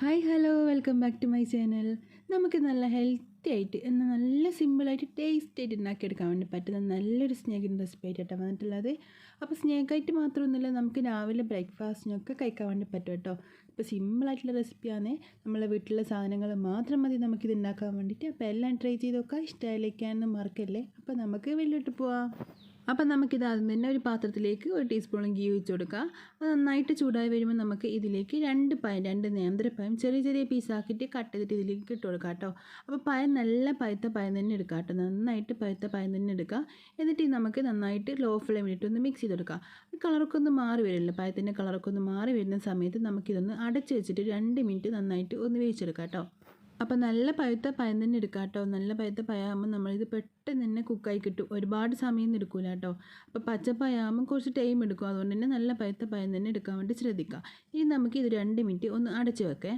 Hi hello welcome back to my channel നമുക്ക് നല്ല healthy ആയിട്ട് എന്നാൽ നല്ല സിമ്പിളായിട്ട് ടേസ്റ്റ് ആയിട്ട് ഉണ്ടാക്കിയെടുക്കാൻ വേണ്ടി പറ്റുന്ന നല്ലൊരു സ്നേഹിന്റെ റെസിപ്പി ആയിട്ടാണ് വന്നിട്ടുള്ളത്. അപ്പോൾ സ്നേഹമായിട്ട് മാത്രമൊന്നുമില്ല നമുക്ക് രാവിലെ ബ്രേക്ക്ഫാസ്റ്റിനൊക്കെ കഴിക്കാൻ വേണ്ടി പറ്റും കേട്ടോ. ഇപ്പോൾ സിമ്പിളായിട്ടുള്ള റെസിപ്പിയാണ് നമ്മളെ വീട്ടിലെ സാധനങ്ങൾ മാത്രം മതി നമുക്കിത് ഉണ്ടാക്കാൻ വേണ്ടിയിട്ട്. അപ്പോൾ എല്ലാം ട്രൈ ചെയ്ത് നോക്കാം. ഇഷ്ടമായിലേക്കാണെന്ന് മറക്കല്ലേ? അപ്പോൾ നമുക്ക് വെള്ളിട്ട് പോവാം. അപ്പം നമുക്കിത് ആദ്യം തന്നെ ഒരു പാത്രത്തിലേക്ക് ഒരു ടീസ്പൂണും ഗീ ഒഴിച്ച് കൊടുക്കുക അത് നന്നായിട്ട് ചൂടായി വരുമ്പോൾ നമുക്ക് ഇതിലേക്ക് രണ്ട് പയം രണ്ട് നേന്ത്രപ്പഴം ചെറിയ ചെറിയ പീസാക്കിയിട്ട് കട്ട് ചെയ്തിട്ട് ഇതിലേക്ക് ഇട്ട് കൊടുക്കുക കേട്ടോ. അപ്പോൾ പഴം നല്ല പഴുത്ത പയം തന്നെ എടുക്കുക കേട്ടോ. നന്നായിട്ട് പഴുത്ത പയം തന്നെ എടുക്കുക എന്നിട്ട് നമുക്ക് നന്നായിട്ട് ലോ ഫ്ലെയിമിലിട്ട് ഒന്ന് മിക്സ് ചെയ്ത് കൊടുക്കുക കളറൊക്കെ ഒന്ന് മാറി വരില്ല? പഴത്തിന്റെ കളറൊക്കെ ഒന്ന് മാറി വരുന്ന സമയത്ത് നമുക്കിതൊന്ന് അടച്ച് വെച്ചിട്ട് രണ്ട് മിനിറ്റ് നന്നായിട്ട് ഒന്ന് വേവിച്ചെടുക്കാം കേട്ടോ. അപ്പോൾ നല്ല പഴുത്ത പയം തന്നെ എടുക്കാം കേട്ടോ നല്ല പഴുത്ത പഴമാകുമ്പോൾ നമ്മളിത് പെട്ടെന്ന് തന്നെ കുക്കായി കിട്ടും. ഒരുപാട് സമയം എടുക്കില്ല കേട്ടോ. അപ്പോൾ പച്ചപ്പഴമാകുമ്പോൾ കുറച്ച് ടൈം എടുക്കും. അതുകൊണ്ട് തന്നെ നല്ല പഴുത്ത പയം തന്നെ എടുക്കാൻ വേണ്ടി ശ്രദ്ധിക്കുക ഇനി നമുക്ക് ഇത് രണ്ട് മിനിറ്റ് ഒന്ന് അടച്ച് വെക്കേ.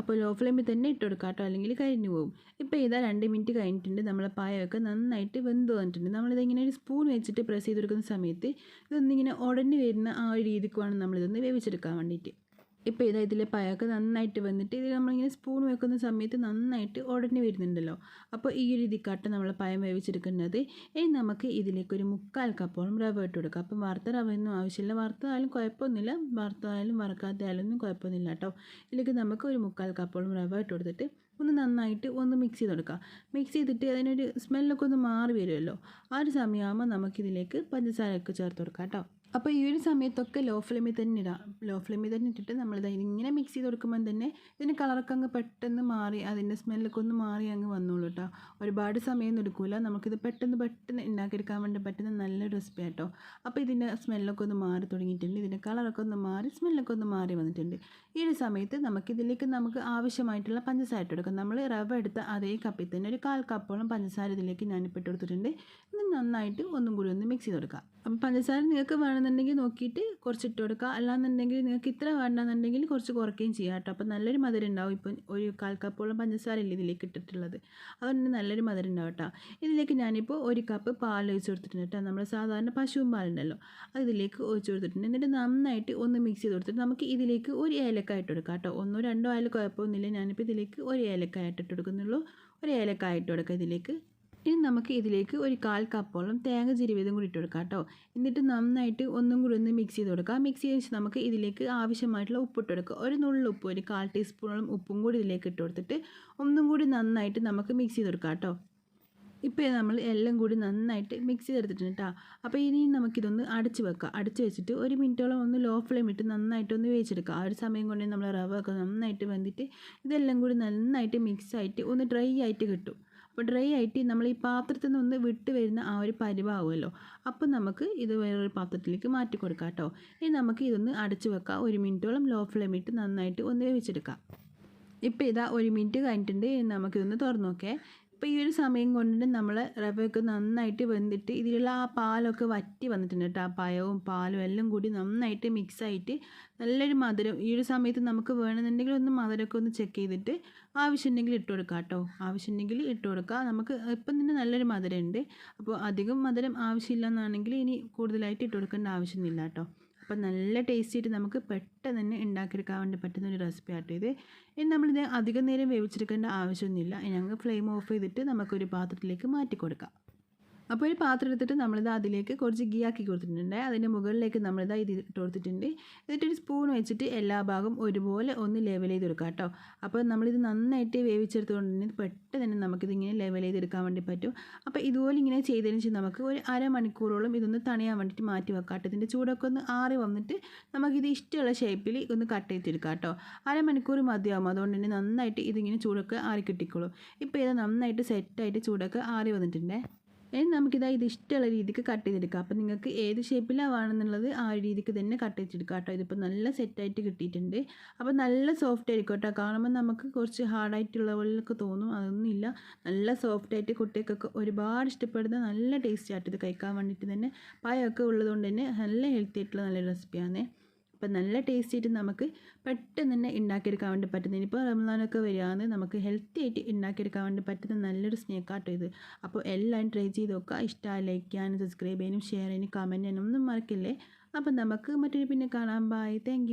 അപ്പോൾ ലോ ഫ്ലെയിമിൽ തന്നെ ഇട്ട് കൊടുക്കാം കേട്ടോ അല്ലെങ്കിൽ കരിഞ്ഞു പോകും. ഇപ്പോൾ ഇതാ രണ്ട് മിനിറ്റ് കഴിഞ്ഞിട്ടുണ്ട്. നമ്മളെ പായമൊക്കെ നന്നായിട്ട് വെന്ത് വന്നിട്ടുണ്ട്. നമ്മളിതിങ്ങനെ ഒരു സ്പൂൺ വെച്ചിട്ട് പ്രസ് ചെയ്ത് കൊടുക്കുന്ന സമയത്ത് ഇതൊന്നിങ്ങനെ ഉടഞ്ഞു വരുന്ന ആ ഒരു രീതിക്ക് വേണം നമ്മളിതൊന്ന് വേവിച്ചെടുക്കാൻ വേണ്ടിയിട്ട്. ഇപ്പോൾ ഇതാ ഇതിലെ പയൊക്കെ നന്നായിട്ട് വന്നിട്ട് ഇത് നമ്മളിങ്ങനെ സ്പൂൺ വെക്കുന്ന സമയത്ത് നന്നായിട്ട് ഉടനെ വരുന്നുണ്ടല്ലോ. അപ്പോൾ ഈ ഒരു രീതിക്കാട്ട് നമ്മൾ പയം വേവിച്ചെടുക്കുന്നത്. ഇനി നമുക്ക് ഇതിലേക്ക് ഒരു മുക്കാൽ കപ്പോളം റവ ഇട്ട് കൊടുക്കാം. അപ്പം വറുത്ത റവയൊന്നും ആവശ്യമില്ല. വറുത്തതായാലും കുഴപ്പമൊന്നുമില്ല. വറുത്തതായാലും വറുക്കാത്തതായാലും ഒന്നും കുഴപ്പമൊന്നുമില്ല കേട്ടോ. ഇതിലേക്ക് നമുക്ക് ഒരു മുക്കാൽ കപ്പോളം റവ ഇട്ട് കൊടുത്തിട്ട് ഒന്ന് നന്നായിട്ട് ഒന്ന് മിക്സ് ചെയ്ത് കൊടുക്കുക മിക്സ് ചെയ്തിട്ട് അതിനൊരു സ്മെല്ലൊക്കെ ഒന്ന് മാറി വരുമല്ലോ. ആ ഒരു സമയമാകുമ്പോൾ നമുക്കിതിലേക്ക് പഞ്ചസാരയൊക്കെ ചേർത്ത് കൊടുക്കാം കേട്ടോ. അപ്പോൾ ഈ ഒരു സമയത്തൊക്കെ ലോ ഫ്ലെയിമിൽ തന്നെ ഇടാം. ലോ ഫ്ലെയിമിൽ തന്നെ ഇട്ടിട്ട് നമ്മളിത് ഇങ്ങനെ മിക്സ് ചെയ്ത് കൊടുക്കുമ്പോൾ തന്നെ ഇതിന് കളറൊക്കെ അങ്ങ് പെട്ടെന്ന് മാറി അതിന്റെ സ്മെല്ലൊക്കെ ഒന്ന് മാറി അങ്ങ് വന്നോളൂ കേട്ടോ ഒരുപാട് സമയമൊന്നും എടുക്കില്ല നമുക്കിത് പെട്ടെന്ന് പെട്ടെന്ന് ഉണ്ടാക്കിയെടുക്കാൻ വേണ്ടി പറ്റുന്ന നല്ലൊരു റെസിപ്പി കേട്ടോ അപ്പോൾ ഇതിന്റെ സ്മെല്ലൊക്കെ ഒന്ന് മാറി തുടങ്ങിയിട്ടുണ്ട്. ഇതിന്റെ കളറൊക്കെ ഒന്ന് മാറി സ്മെല്ലൊക്കെ ഒന്ന് മാറി വന്നിട്ടുണ്ട്. ഈ ഒരു സമയത്ത് നമുക്കിതിലേക്ക് നമുക്ക് ആവശ്യമായിട്ടുള്ള പഞ്ചസാര ഇട്ട് കൊടുക്കാം. നമ്മൾ റവ എടുത്ത അതേ കപ്പിൽ തന്നെ ഒരു കാൽ കപ്പോളം പഞ്ചസാര ഇതിലേക്ക് ഞാനിപ്പോൾ ഇട്ട് കൊടുത്തിട്ടുണ്ട്. ഇത് നന്നായിട്ട് ഒന്നും കൂടി ഒന്ന് മിക്സ് ചെയ്ത് കൊടുക്കാം. അപ്പം പഞ്ചസാര നിങ്ങൾക്ക് വേണമെന്നുണ്ടെങ്കിൽ നോക്കിയിട്ട് കുറച്ച് ഇട്ട് കൊടുക്കുക അല്ലാന്നുണ്ടെങ്കിൽ നിങ്ങൾക്ക് ഇത്ര വേണമെന്നുണ്ടെങ്കിൽ കുറച്ച് കുറയ്ക്കുകയും ചെയ്യാം കേട്ടോ. അപ്പോൾ നല്ലൊരു മധുരം ഉണ്ടാവും. ഇപ്പം ഒരു കാൽ കപ്പോളം പഞ്ചസാര ഇല്ല ഇതിലേക്ക് ഇട്ടിട്ടുള്ളത്? അതുകൊണ്ട് നല്ലൊരു മധുരം ഉണ്ടാവും കേട്ടോ. ഇതിലേക്ക് ഞാനിപ്പോൾ ഒരു കപ്പ് പാൽ ഒഴിച്ച് കൊടുത്തിട്ടുണ്ട് കേട്ടോ. നമ്മൾ സാധാരണ പശുവും പാലുണ്ടല്ലോ. അത് ഇതിലേക്ക് ഒഴിച്ച് കൊടുത്തിട്ടുണ്ട്. എന്നിട്ട് നന്നായിട്ട് ഒന്ന് മിക്സ് ചെയ്ത് കൊടുത്തിട്ട് നമുക്ക് ഇതിലേക്ക് ഒരു ഏലക്കായ ഇട്ട് കൊടുക്കാം കേട്ടോ. ഒന്നോ രണ്ടോ ആയാലും കുഴപ്പമൊന്നുമില്ല. ഞാനിപ്പോൾ ഇതിലേക്ക് ഒരു ഏലക്കായ ഇട്ടിട്ട് കൊടുക്കുന്നുള്ളൂ. ഒരു ഏലക്കായ ഇട്ട് കൊടുക്കാം ഇതിലേക്ക്. ഇനി നമുക്ക് ഇതിലേക്ക് ഒരു കാൽ കപ്പോളം തേങ്ങ ചിരുവിതും കൂടി ഇട്ട് കൊടുക്കാം കേട്ടോ. എന്നിട്ട് നന്നായിട്ട് ഒന്നും കൂടി ഒന്ന് മിക്സ് ചെയ്ത് കൊടുക്കാം. മിക്സ് ചെയ്ത് നമുക്ക് ഇതിലേക്ക് ആവശ്യമായിട്ടുള്ള ഉപ്പ് ഇട്ട് കൊടുക്കുക ഒരു നുള്ളിൽ ഉപ്പ് ഒരു കാൽ ടീസ്പൂണോളം ഉപ്പും കൂടി ഇതിലേക്ക് ഇട്ട് കൊടുത്തിട്ട് ഒന്നും കൂടി നന്നായിട്ട് നമുക്ക് മിക്സ് ചെയ്ത് കൊടുക്കാം കേട്ടോ. ഇപ്പോൾ നമ്മൾ എല്ലാം കൂടി നന്നായിട്ട് മിക്സ് ചെയ്തെടുത്തിട്ടുണ്ട് കേട്ടോ. അപ്പോൾ ഇനി നമുക്കിതൊന്ന് അടച്ച് വെക്കാം. അടച്ച് വെച്ചിട്ട് ഒരു മിനിറ്റോളം ഒന്ന് ലോ ഫ്ലെയിം ഇട്ട് നന്നായിട്ട് ഒന്ന് വേവിച്ചെടുക്കുക ആ ഒരു സമയം കൊണ്ട് നമ്മൾ റവ ഒക്കെ നന്നായിട്ട് വെന്തിട്ട് ഇതെല്ലാം കൂടി നന്നായിട്ട് മിക്സ് ആയിട്ട് ഒന്ന് ഡ്രൈ ആയിട്ട് കിട്ടും. അപ്പോൾ ഡ്രൈ ആയിട്ട് നമ്മൾ ഈ പാത്രത്തിൽ നിന്ന് വിട്ട് വരുന്ന ആ ഒരു പരിവാകുമല്ലോ അപ്പോൾ നമുക്ക് ഇത് വേറൊരു പാത്രത്തിലേക്ക് മാറ്റി കൊടുക്കാം കേട്ടോ. ഇനി നമുക്ക് ഇതൊന്ന് അടച്ചു വെക്കാം. ഒരു മിനിറ്റോളം ലോ ഫ്ലെയിം ഇട്ട് നന്നായിട്ട് ഒന്ന് വേവിച്ചെടുക്കാം. ഇപ്പോൾ ഇതാ ഒരു മിനിറ്റ് കഴിഞ്ഞിട്ടുണ്ട്. നമുക്കിതൊന്ന് തുറന്നു നോക്കേ. ഇപ്പോൾ ഈ ഒരു സമയം കൊണ്ട് നമ്മൾ റവയൊക്കെ നന്നായിട്ട് വെന്തിട്ട് ഇതിലുള്ള ആ പാലൊക്കെ വറ്റി വന്നിട്ടുണ്ട് കേട്ടോ ആ പായവും പാലും എല്ലാം കൂടി നന്നായിട്ട് മിക്സായിട്ട് നല്ലൊരു മധുരം. ഈ ഒരു സമയത്ത് നമുക്ക് വേണമെന്നുണ്ടെങ്കിൽ ഒന്ന് മധുരമൊക്കെ ഒന്ന് ചെക്ക് ചെയ്തിട്ട് ആവശ്യമുണ്ടെങ്കിൽ ഇട്ട് കൊടുക്കാം കേട്ടോ ആവശ്യമുണ്ടെങ്കിൽ ഇട്ട് കൊടുക്കുക നമുക്ക് ഇപ്പം തന്നെ നല്ലൊരു മധുരമുണ്ട്. അപ്പോൾ അധികം മധുരം ആവശ്യമില്ല എന്നാണെങ്കിൽ ഇനി കൂടുതലായിട്ട് ഇട്ട് കൊടുക്കേണ്ട ആവശ്യമൊന്നുമില്ല കേട്ടോ അപ്പം നല്ല ടേസ്റ്റി ആയിട്ട് നമുക്ക് പെട്ടെന്ന് തന്നെ ഉണ്ടാക്കിയെടുക്കാൻ വേണ്ടി പറ്റുന്ന ഒരു റെസിപ്പി ആട്ടോ ഇത്. ഇനി നമ്മളിത് അധികം നേരം വേവിച്ചെടുക്കേണ്ട ആവശ്യമൊന്നുമില്ല. ഞങ്ങൾ ഫ്ലെയിം ഓഫ് ചെയ്തിട്ട് നമുക്കൊരു പാത്രത്തിലേക്ക് മാറ്റി കൊടുക്കാം അപ്പോൾ ഒരു പാത്രം എടുത്തിട്ട് നമ്മളിത് അതിലേക്ക് കുറച്ച് ഗീ ആക്കി കൊടുത്തിട്ടുണ്ട്. അതിന്റെ മുകളിലേക്ക് നമ്മളിത് ഇത് ഇട്ട് കൊടുത്തിട്ടുണ്ട്. എന്നിട്ടൊരു സ്പൂൺ വെച്ചിട്ട് എല്ലാ ഭാഗവും ഒരുപോലെ ഒന്ന് ലെവൽ ചെയ്തെടുക്കാം കേട്ടോ. അപ്പോൾ നമ്മളിത് നന്നായിട്ട് വേവിച്ചെടുത്തുകൊണ്ട് തന്നെ പെട്ടെന്ന് തന്നെ നമുക്കിതിങ്ങനെ ലെവൽ ചെയ്തെടുക്കാൻ വേണ്ടി പറ്റും. അപ്പോൾ ഇതുപോലെ ഇങ്ങനെ ചെയ്തതിന് ശേഷം നമുക്ക് ഒരു അരമണിക്കൂറോളം ഇതൊന്ന് തണിയാൻ വേണ്ടിയിട്ട് മാറ്റി വെക്കാം കേട്ടോ. ഇതിന്റെ ചൂടൊക്കെ ഒന്ന് ആറി വന്നിട്ട് നമുക്കിത് ഇഷ്ടമുള്ള ഷേപ്പിൽ ഒന്ന് കട്ട് ചെയ്തെടുക്കാം കേട്ടോ. അരമണിക്കൂർ മതിയാവും. അതുകൊണ്ട് തന്നെ നന്നായിട്ട് ഇതിങ്ങനെ ചൂടൊക്കെ ആറി കിട്ടിക്കോളും. ഇപ്പോൾ ഇത് നന്നായിട്ട് സെറ്റായിട്ട് ചൂടൊക്കെ ആറി വന്നിട്ടുണ്ട്? ഇനി നമുക്കിതാ ഇത് ഇഷ്ടമുള്ള രീതിക്ക് കട്ട് ചെയ്തെടുക്കാം. അപ്പോൾ നിങ്ങൾക്ക് ഏത് ഷേപ്പിലാണ് വേണമെന്നുള്ളത് ആ രീതിക്ക് തന്നെ കട്ട് ചെയ്തെടുക്കാം കേട്ടോ. ഇതിപ്പോൾ നല്ല സെറ്റായിട്ട് കിട്ടിയിട്ടുണ്ട്. അപ്പോൾ നല്ല സോഫ്റ്റ് ആയിരിക്കും കേട്ടോ. കാണുമ്പോൾ നമുക്ക് കുറച്ച് ഹാർഡായിട്ടുള്ള പോലെയൊക്കെ തോന്നും. അതൊന്നുമില്ല. നല്ല സോഫ്റ്റ് ആയിട്ട് കുട്ടികൾക്കൊക്കെ ഒരുപാട് ഇഷ്ടപ്പെടുന്ന നല്ല ടേസ്റ്റ് ആയിട്ട് ഇത് കഴിക്കാൻ വേണ്ടിയിട്ട് തന്നെ. പായൊക്കെ ഉള്ളതുകൊണ്ട് തന്നെ നല്ല ഹെൽത്തി ആയിട്ടുള്ള നല്ല റെസിപ്പിയാണ് അപ്പം നല്ല ടേസ്റ്റ് ആയിട്ട് നമുക്ക് പെട്ടെന്ന് തന്നെ ഉണ്ടാക്കിയെടുക്കാൻ വേണ്ടി പറ്റുന്ന ഇനിയിപ്പോൾ റമദാനൊക്കെ വരികയാണ് നമുക്ക് ഹെൽത്തി ആയിട്ട് ഉണ്ടാക്കിയെടുക്കാൻ വേണ്ടി പറ്റുന്ന നല്ലൊരു സ്നേക്കാട്ടോ ഇത്. അപ്പോൾ എല്ലാവരും ട്രൈ ചെയ്ത് നോക്കുക. ഇഷ്ടമായി ലൈക്ക് ചെയ്യാനും സബ്സ്ക്രൈബ് ചെയ്യാനും ഷെയർ ചെയ്യാനും കമന്റ് ചെയ്യാനും ഒന്നും മറക്കില്ലേ? അപ്പം നമുക്ക് മറ്റൊരു പിന്നെ കാണാം. Bye thank